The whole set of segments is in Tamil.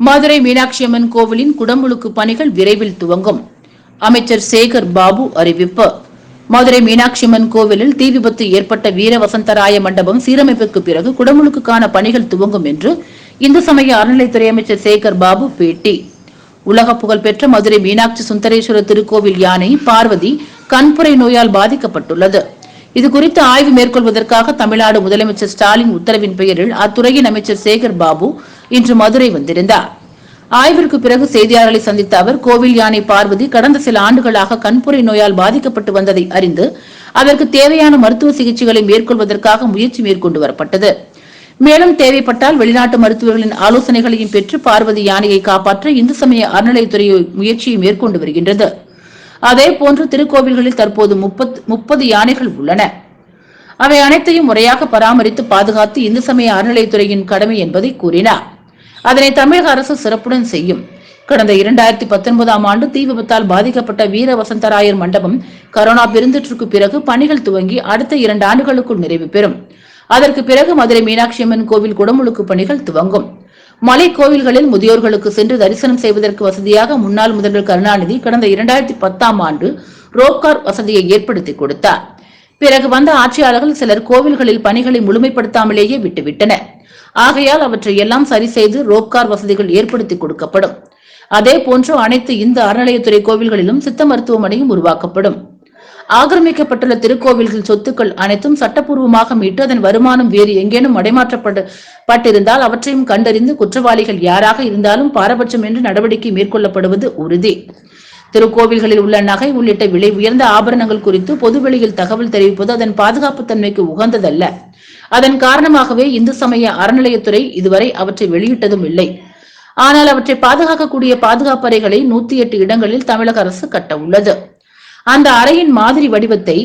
மதுரை மீனாட்சி அம்மன் கோவிலின் குடமுழுக்கு பணிகள் விரைவில் துவங்கும். அமைச்சர் சேகர் பாபு அறிவிப்பு. மதுரை மீனாட்சி அம்மன் கோவிலில் தீ விபத்து ஏற்பட்ட வீர வசந்தராய மண்டபம் சீரமைப்புக்கு பிறகு குடமுழுக்குக்கான பணிகள் துவங்கும் என்று இந்து சமய அறநிலைத்துறை அமைச்சர் சேகர் பாபு பேட்டி. உலக புகழ்பெற்ற மதுரை மீனாட்சி சுந்தரேஸ்வரர் திருக்கோவில் யானை பார்வதி கண்புரை நோயால் பாதிக்கப்பட்டுள்ளது. இது குறித்து ஆய்வு மேற்கொள்வதற்காக தமிழ்நாடு முதலமைச்சர் ஸ்டாலின் உத்தரவின் பெயரில் அத்துறையின் அமைச்சர் சேகர் பாபு இன்று மதுரை வந்திருந்தார். ஆய்விற்கு பிறகு செய்தியாளர்களை சந்தித்த அவர் கோவில் யானை பார்வதி கடந்த சில ஆண்டுகளாக கண்புரை நோயால் பாதிக்கப்பட்டு வந்ததை அறிந்து அதற்கு தேவையான மருத்துவ சிகிச்சைகளை மேற்கொள்வதற்காக முயற்சி மேற்கொண்டு வரப்பட்டது. மேலும் தேவைப்பட்டால் வெளிநாட்டு மருத்துவர்களின் ஆலோசனைகளையும் பெற்று பார்வதி யானையை காப்பாற்ற இந்து சமய அறநிலையத்துறை முயற்சியை மேற்கொண்டு வருகின்றது. அதே போன்று திருக்கோவில்களில் தற்போது முப்பது யானைகள் உள்ளன. அவை அனைத்தையும் முறையாக பராமரித்து பாதுகாத்து இந்து சமய அறநிலையத்துறையின் கடமை என்பதை கூறினார். அதனை தமிழக அரசு சிறப்புடன் செய்யும். கடந்த இரண்டாயிரத்தி பத்தொன்பதாம் ஆண்டு தீ விபத்தால் பாதிக்கப்பட்ட வீர வசந்தராயர் மண்டபம் கரோனா பெருந்தொற்றுக்கு பிறகு பணிகள் துவங்கி அடுத்த இரண்டு ஆண்டுகளுக்குள் நிறைவு பெறும். அதற்கு பிறகு மதுரை மீனாட்சி அம்மன் கோவில் குடமுழுக்கு பணிகள் துவங்கும். மலை கோவில்களில் முதியோர்களுக்கு சென்று தரிசனம் செய்வதற்கு வசதியாக முன்னாள் முதல்வர் கருணாநிதி கடந்த இரண்டாயிரத்தி பத்தாம் ஆண்டு ரோப்கார் வசதியை ஏற்படுத்தி கொடுத்தார். பிறகு வந்த ஆட்சியாளர்கள் சிலர் கோவில்களில் பணிகளை முழுமைப்படுத்தாமலேயே விட்டுவிட்டனர். ஆகையால் அவற்றை எல்லாம் சரி செய்து ரோப்கார் வசதிகள் ஏற்படுத்தி கொடுக்கப்படும். அதே போன்று அனைத்து இந்த அறநிலையத்துறை கோவில்களிலும் சித்த மருத்துவமனையும் உருவாக்கப்படும். ஆக்கிரமிக்கப்பட்டுள்ள திருக்கோவில்கள் சொத்துக்கள் அனைத்தும் சட்டப்பூர்வமாக மீட்டு அதன் வருமானம் வேறு எங்கேனும் மடைமாற்றப்பட்டிருந்தால் அவற்றையும் கண்டறிந்து குற்றவாளிகள் யாராக இருந்தாலும் பாரபட்சம் என்று நடவடிக்கை மேற்கொள்ளப்படுவது உறுதி. திருக்கோவில்களில் உள்ள நகை உள்ளிட்ட விலை உயர்ந்த ஆபரணங்கள் குறித்து பொதுவெளியில் தகவல் தெரிவிப்பது அதன் பாதுகாப்பு தன்மைக்கு உகந்ததல்ல. அதன் காரணமாகவே இந்து சமய அறநிலையத்துறை இதுவரை அவற்றை வெளியிட்டதும் இல்லை. ஆனால் அவற்றை பாதுகாக்கக்கூடிய பாதுகாப்பு அறைகளை நூத்தி எட்டு இடங்களில் தமிழக அரசு கட்ட உள்ளது. அந்த அறையின் மாதிரி வடிவத்தை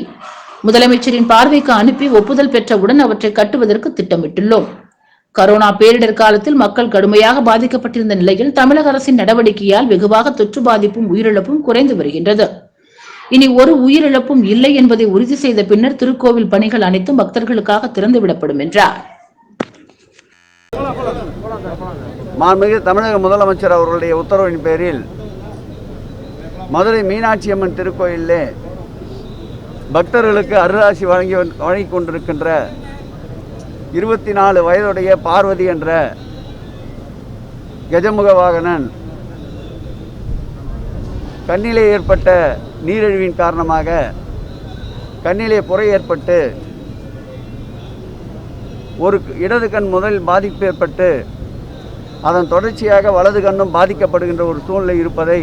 முதலமைச்சரின் பார்வைக்கு அனுப்பி ஒப்புதல் பெற்றவுடன் அவற்றை கட்டுவதற்கு திட்டமிட்டுள்ளோம். கரோனா பேரிடர் காலத்தில் மக்கள் கடுமையாக பாதிக்கப்பட்டிருந்த நிலையில் தமிழக அரசின் நடவடிக்கையால் வெகுவாக தொற்று பாதிப்பும் உயிரிழப்பும் குறைந்து வருகின்றது. இனி ஒரு உயிரிழப்பும் இல்லை என்பதை உறுதி செய்த பின்னர் திருக்கோவில் பணிகள் அனைத்தும் பக்தர்களுக்காக திறந்துவிடப்படும் என்றார். மாண்புமிகு தமிழக முதலமைச்சர் அவர்களுடைய உத்தரவின் பேரில் மதுரை மீனாட்சி அம்மன் திருக்கோயிலே பக்தர்களுக்கு அருளாசி வழங்கி வழங்கி கொண்டிருக்கின்ற இருபத்தி நாலு வயதுடைய பார்வதி என்ற கஜமுக வாகனன் கண்ணிலே ஏற்பட்ட நீரிழிவின் காரணமாக கண்ணிலே புறை ஏற்பட்டு ஒரு இடது கண் முதலில் பாதிப்பு ஏற்பட்டு அதன் தொடர்ச்சியாக வலது கண்ணும் பாதிக்கப்படுகின்ற ஒரு சூழ்நிலை இருப்பதை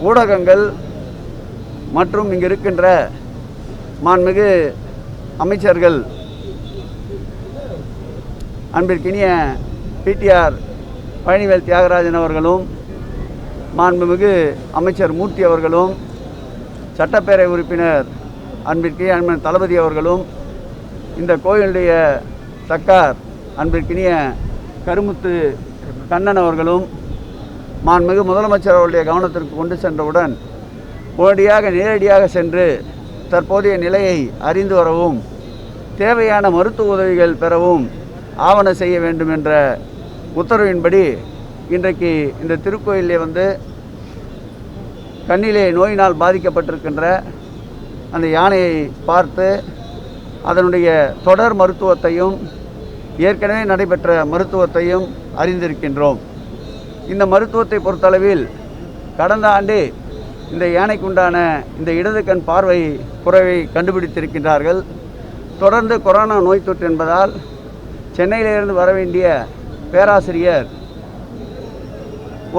ஊடகங்கள் மற்றும் இங்கு இருக்கின்ற மாண்புமிகு அமைச்சர்கள் அன்பிற்கினிய பிடிஆர் பழனிவேல் தியாகராஜன் அவர்களும் மாண்புமிகு அமைச்சர் மூர்த்தி அவர்களும் சட்டப்பேரவை உறுப்பினர் அன்பிற்கினிய அன்பன் தளபதி அவர்களும் இந்த கோயிலுடைய சக்கார் அன்பிற்கினிய கருமுத்து கண்ணன் அவர்களும் மாண்புமிகு முதலமைச்சர் அவருடைய கவனத்திற்கு கொண்டு சென்றவுடன் உடனடியாக நேரடியாக சென்று தற்போதைய நிலையை அறிந்து வரவும் தேவையான மருத்துவ உதவிகள் பெறவும் ஆவண செய்ய வேண்டும் என்ற உத்தரவின்படி இன்றைக்கு இந்த திருக்கோயிலே வந்து கண்ணிலே நோயினால் பாதிக்கப்பட்டிருக்கின்ற அந்த யானையை பார்த்து அதனுடைய தொடர் மருத்துவத்தையும் ஏற்கனவே நடைபெற்ற மருத்துவத்தையும் அறிந்திருக்கின்றோம். இந்த மருத்துவத்தை பொறுத்தளவில் கடந்த ஆண்டே இந்த யானைக்குண்டான இந்த இடது கண் பார்வை குறைவை கண்டுபிடித்திருக்கின்றார்கள். தொடர்ந்து கொரோனா நோய் தொற்று என்பதால் சென்னையிலிருந்து வர வேண்டிய பேராசிரியர்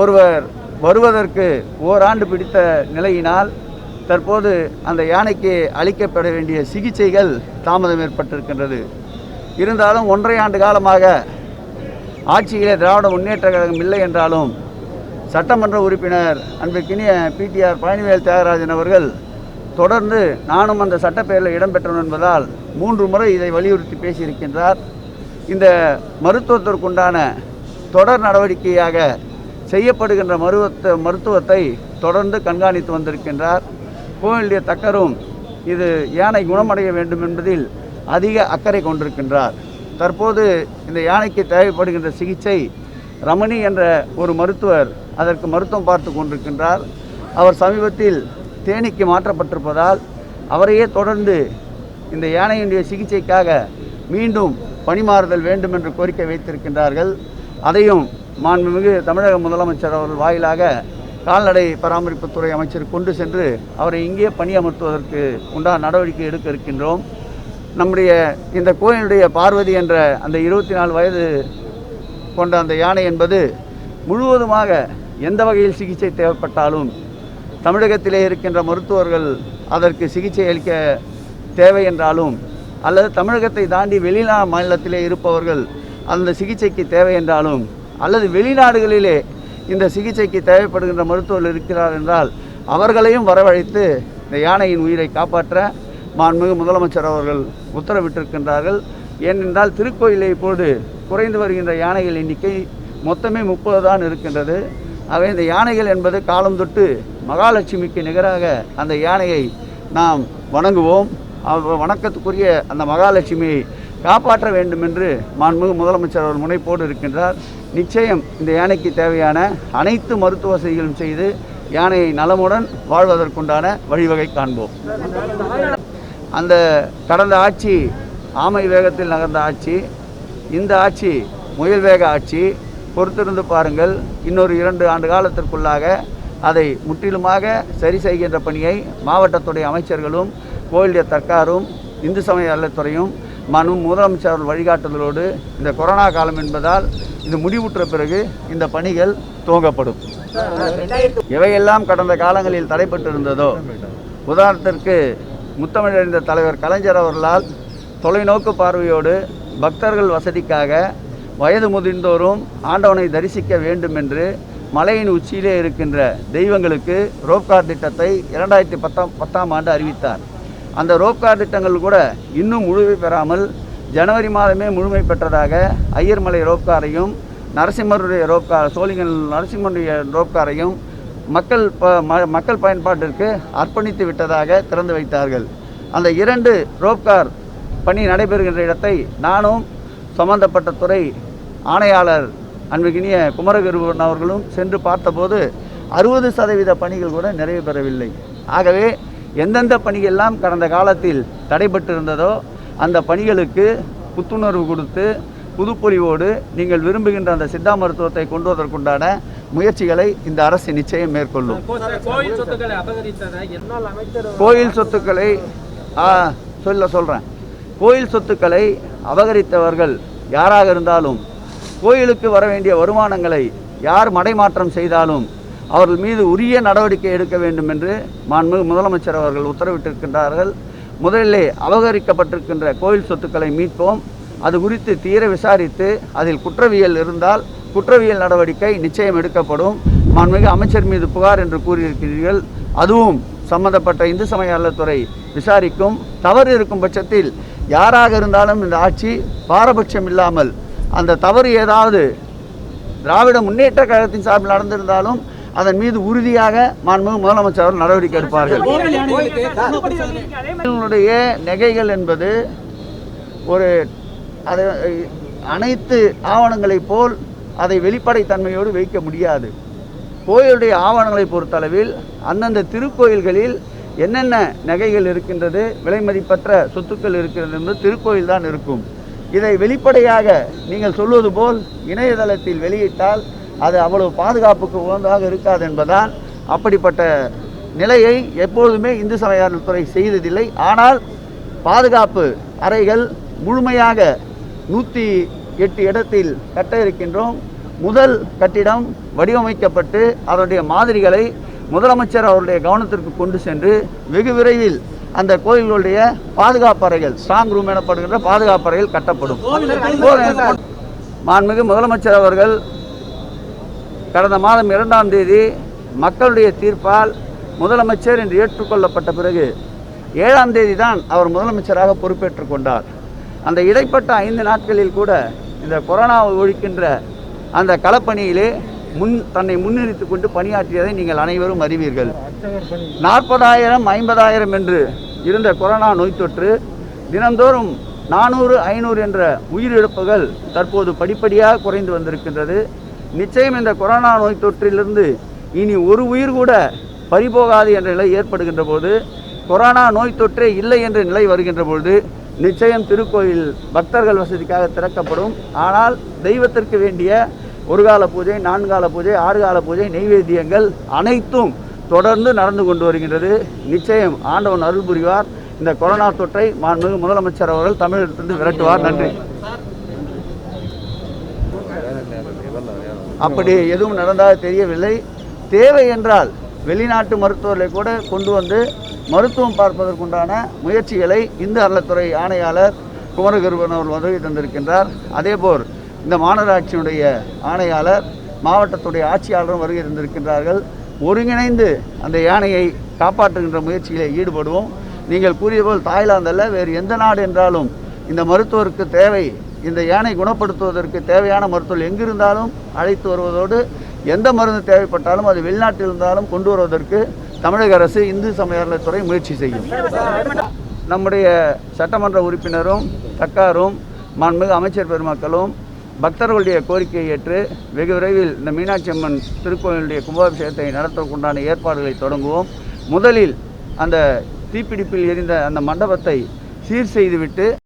ஒருவர் வருவதற்கு ஓராண்டு பிடித்த நிலையினால் தற்போது அந்த யானைக்கு அளிக்கப்பட வேண்டிய சிகிச்சைகள் தாமதம் ஏற்பட்டிருக்கின்றது. இருந்தாலும் ஒன்றை ஆண்டு காலமாக ஆட்சியிலே திராவிட முன்னேற்ற கழகம் இல்லை என்றாலும் சட்டமன்ற உறுப்பினர் அன்பிற்கினிய பிடிஆர் பழனிவேல் தியாகராஜன் அவர்கள் தொடர்ந்து நானும் அந்த சட்டப்பேரில் இடம்பெற்றோம் என்பதால் மூன்று முறை இதை வலியுறுத்தி பேசியிருக்கின்றார். இந்த மருத்துவத்திற்குண்டான தொடர் நடவடிக்கையாக செய்யப்படுகின்ற மருத்துவ மருத்துவத்தை தொடர்ந்து கண்காணித்து வந்திருக்கின்றார். கோவிலுடைய தக்கரும் இது யானை குணமடைய வேண்டும் என்பதில் அதிக அக்கறை கொண்டிருக்கின்றார். தற்போது இந்த யானைக்கு தேவைப்படுகின்ற சிகிச்சை ரமணி என்ற ஒரு மருத்துவர் அதற்கு மருத்துவம் பார்த்து கொண்டிருக்கின்றார். அவர் சமீபத்தில் தேனிக்கு மாற்றப்பட்டிருப்பதால் அவரையே தொடர்ந்து இந்த யானையினுடைய சிகிச்சைக்காக மீண்டும் பணிமாறுதல் வேண்டும் என்று கோரிக்கை வைத்திருக்கின்றார்கள். அதையும் மாண்புமிகு தமிழக முதலமைச்சர் அவர்கள் வாயிலாக கால்நடை பராமரிப்புத்துறை அமைச்சர் கொண்டு சென்று அவரை இங்கே பணியமர்த்துவதற்கு உண்டான நடவடிக்கை எடுக்க இருக்கின்றோம். நம்முடைய இந்த கோயிலுடைய பார்வதி என்ற அந்த இருபத்தி நாலு வயது கொண்ட அந்த யானை என்பது முழுவதுமாக எந்த வகையில் சிகிச்சை தேவைப்பட்டாலும் தமிழகத்திலே இருக்கின்ற மருத்துவர்கள் அதற்கு சிகிச்சை அளிக்க தேவை என்றாலும் அல்லது தமிழகத்தை தாண்டி வெளிநா மாநிலத்திலே இருப்பவர்கள் அந்த சிகிச்சைக்கு தேவை என்றாலும் அல்லது வெளிநாடுகளிலே இந்த சிகிச்சைக்கு தேவைப்படுகின்ற மருத்துவர்கள் இருக்கிறார் என்றால் அவர்களையும் வரவழைத்து இந்த யானையின் உயிரை காப்பாற்ற மாண்புமிகு முதலமைச்சர் அவர்கள் உத்தரவிட்டிருக்கின்றார்கள். ஏனென்றால் திருக்கோயிலை இப்போது குறைந்து வருகின்ற யானைகள் எண்ணிக்கை மொத்தமே முப்பது தான் இருக்கின்றது. ஆகவே இந்த யானைகள் என்பது காலம் தொட்டு மகாலட்சுமிக்கு நிகராக அந்த யானையை நாம் வணங்குவோம். அவ- வணக்கத்துக்குரிய அந்த மகாலட்சுமியை காப்பாற்ற வேண்டும் என்று மாண்புமிகு முதலமைச்சர் அவர் முனைப்போடு இருக்கின்றார். நிச்சயம் இந்த யானைக்கு தேவையான அனைத்து மருத்துவ வசதிகளும் செய்து யானையை நலமுடன் வாழ்வதற்குண்டான வழிவகை காண்போம். அந்த கடந்த ஆட்சி ஆமை வேகத்தில் நகர்ந்த ஆட்சி இந்த ஆட்சி முயல் வேக ஆட்சி பொறுத்திருந்து பாருங்கள் இன்னொரு இரண்டு ஆண்டு காலத்திற்குள்ளாக அதை முற்றிலுமாக சரி செய்கின்ற பணியை மாவட்டத்துடைய அமைச்சர்களும் கோயிலுடைய தர்க்காரும் இந்து சமய அறத்துறையும் மனு முதலமைச்சர் வழிகாட்டுதலோடு இந்த கொரோனா காலம் என்பதால் இது முடிவுற்ற பிறகு இந்த பணிகள் துவங்கப்படும். எவையெல்லாம் கடந்த காலங்களில் தடைப்பட்டிருந்ததோ உதாரணத்திற்கு முத்தமிழறிந்த தலைவர் கலைஞர் அவர்களால் தொலைநோக்கு பார்வையோடு பக்தர்கள் வசதிக்காக வயது முதிர்ந்தோரும் ஆண்டவனை தரிசிக்க வேண்டும் என்று மலையின் உச்சியிலே இருக்கின்ற தெய்வங்களுக்கு ரோப்கார் திட்டத்தை இரண்டாயிரத்தி பத்தாம் பத்தாம் ஆண்டு அறிவித்தார். அந்த ரோப்கார் திட்டங்கள் கூட இன்னும் முழுமை பெறாமல் ஜனவரி மாதமே முழுமை பெற்றதாக ஐயர்மலை ரோப்காரையும் நரசிம்மருடைய ரோப்கார் சோழிங்கல் நரசிம்மருடைய ரோப்காரையும் மக்கள் ப ம- மக்கள் பயன்பாட்டிற்கு அர்ப்பணித்து விட்டதாக திறந்து வைத்தார்கள். அந்த இரண்டு ரோப்கார் பணி நடைபெறுகின்ற இடத்தை நானும் சம்பந்தப்பட்ட துறை ஆணையாளர் அன்பிகினிய குமரகுருவன் அவர்களும் சென்று பார்த்தபோது அறுபது சதவீத பணிகள் கூட நிறைவு பெறவில்லை. ஆகவே எந்தெந்த பணிகள்லாம் கடந்த காலத்தில் தடைபட்டிருந்ததோ அந்த பணிகளுக்கு புத்துணர்வு கொடுத்து புதுப்பொலிவோடு நீங்கள் விரும்புகின்ற அந்த சித்தா மருத்துவத்தை கொண்டு வருவதற்குண்டான முயற்சிகளை இந்த அரசு நிச்சயம் மேற்கொள்ளும். கோயில் சொத்துக்களை சொல்ல சொல்கிறேன் கோயில் சொத்துக்களை அபகரித்தவர்கள் யாராக இருந்தாலும் கோயிலுக்கு வர வேண்டிய வருமானங்களை யார் மடைமாற்றம் செய்தாலும் அவர்கள் மீது உரிய நடவடிக்கை எடுக்க வேண்டும் என்று மாண்புமிகு முதலமைச்சர் அவர்கள் உத்தரவிட்டிருக்கின்றார்கள். முதலிலே அபகரிக்கப்பட்டிருக்கின்ற கோயில் சொத்துக்களை மீட்போம். அது குறித்து தீர விசாரித்து அதில் குற்றவியல் இருந்தால் குற்றவியல் நடவடிக்கை நிச்சயம் எடுக்கப்படும். மாண்புமிகு அமைச்சர் மீது புகார் என்று கூறியிருக்கிறீர்கள். அதுவும் சம்பந்தப்பட்ட இந்து சமய அறத்துறை விசாரிக்கும். தவறு இருக்கும் பட்சத்தில் யாராக இருந்தாலும் இந்த ஆட்சி பாரபட்சம் இல்லாமல் அந்த தவறு ஏதாவது திராவிட முன்னேற்ற கழகத்தின் சார்பில் நடந்திருந்தாலும் அதன் மீது உறுதியாக மாண்புமிகு முதலமைச்சர் அவர்கள் நடவடிக்கை எடுப்பார்கள். நகைகள் என்பது ஒரு அதை அனைத்து ஆவணங்களைப் போல் அதை வெளிப்படைத்தன்மையோடு வைக்க முடியாது. கோயிலுடைய ஆவணங்களை பொறுத்தளவில் அந்தந்த திருக்கோயில்களில் என்னென்ன நகைகள் இருக்கின்றது விலைமதிப்பற்ற சொத்துக்கள் இருக்கிறது என்று திருக்கோயில் தான் இருக்கும். இதை வெளிப்படையாக நீங்கள் சொல்வது போல் இணையதளத்தில் வெளியிட்டால் அது அவ்வளவு பாதுகாப்புக்கு உகந்ததாக இருக்காது என்பதால் அப்படிப்பட்ட நிலையை எப்பொழுதுமே இந்து சமயத்துறை செய்ததில்லை. ஆனால் பாதுகாப்பு அறைகள் முழுமையாக நூற்றி எட்டு இடத்தில் கட்ட இருக்கின்றோம். முதல் கட்டிடம் வடிவமைக்கப்பட்டு அதனுடைய மாதிரிகளை முதலமைச்சர் அவருடைய கவனத்திற்கு கொண்டு சென்று வெகு விரைவில் அந்த கோயில்களுடைய பாதுகாப்பு அறைகள் ஸ்ட்ராங் ரூம் எனப்படுகின்ற பாதுகாப்பு அறைகள் கட்டப்படும். மாண்புமிகு முதலமைச்சர் அவர்கள் கடந்த மாதம் இரண்டாம் தேதி மக்களுடைய தீர்ப்பால் முதலமைச்சர் என்று ஏற்றுக்கொள்ளப்பட்ட பிறகு ஏழாம் தேதி தான் அவர் முதலமைச்சராக பொறுப்பேற்றுக் கொண்டார். அந்த இடைப்பட்ட ஐந்து நாட்களில் கூட இந்த கொரோனாவை ஒழிக்கின்ற அந்த களப்பணியிலே முன் தன்னை முன்னிறுத்திக் கொண்டு பணியாற்றியதை நீங்கள் அனைவரும் அறிவீர்கள். நாற்பதாயிரம் ஐம்பதாயிரம் என்று இருந்த கொரோனா நோய் தொற்று தினந்தோறும் நானூறு ஐநூறு என்ற உயிரிழப்புகள் தற்போது படிப்படியாக குறைந்து வந்திருக்கின்றது. நிச்சயம் இந்த கொரோனா நோய் தொற்றிலிருந்து இனி ஒரு உயிர் கூட பறிபோகாது என்ற நிலை ஏற்படுகின்ற போது கொரோனா நோய் தொற்றே இல்லை என்ற நிலை வருகின்ற பொழுது நிச்சயம் திருக்கோயில் பக்தர்கள் வசதிக்காக திறக்கப்படும். ஆனால் தெய்வத்திற்கு வேண்டிய ஒரு கால பூஜை நான்கால பூஜை ஆறு கால பூஜை நெய்வேத்தியங்கள் அனைத்தும் தொடர்ந்து நடந்து கொண்டு வருகின்றது. நிச்சயம் ஆண்டவன் அருள் புரிவார். இந்த கொரோனா தொற்றை மாண்புமிகு முதலமைச்சர் அவர்கள் தமிழகத்திலிருந்து விரட்டுவார். நன்றி. அப்படி எதுவும் நடந்ததாக தெரியவில்லை. தேவை என்றால் வெளிநாட்டு மருத்துவர்களை கூட கொண்டு வந்து மருத்துவம் பார்ப்பதற்குண்டான முயற்சிகளை இந்து அறநிலைத்துறை ஆணையாளர் குமரகுருவன் அவர்கள் உதவி தந்திருக்கின்றார். அதேபோல் இந்த மாநகராட்சியினுடைய ஆணையாளர் மாவட்டத்துடைய ஆட்சியாளரும் வருகை தந்திருக்கின்றார்கள். ஒருங்கிணைந்து அந்த யானையை காப்பாற்றுகின்ற முயற்சியில் ஈடுபடுவோம். நீங்கள் கூறிய போல் தாய்லாந்து அல்ல வேறு எந்த நாடு என்றாலும் இந்த மருத்துவருக்கு தேவை இந்த யானை குணப்படுத்துவதற்கு தேவையான மருத்துவம் எங்கிருந்தாலும் அழைத்து வருவதோடு எந்த மருந்து தேவைப்பட்டாலும் அது வெளிநாட்டில் இருந்தாலும் கொண்டு வருவதற்கு தமிழக அரசு இந்து சமயத்துறை முயற்சி செய்யும். நம்முடைய சட்டமன்ற உறுப்பினரும் தக்காரும் மாண்புமிகு அமைச்சர் பெருமக்களும் பக்தர்களுடைய கோரிக்கையை ஏற்று வெகு விரைவில் இந்த மீனாட்சி அம்மன் திருக்கோயிலுடைய கும்பாபிஷேகத்தை நடத்துவதற்குண்டான ஏற்பாடுகளை தொடங்குவோம். முதலில் அந்த தீப்பிடிப்பில் எரிந்த அந்த மண்டபத்தை சீர் செய்துவிட்டு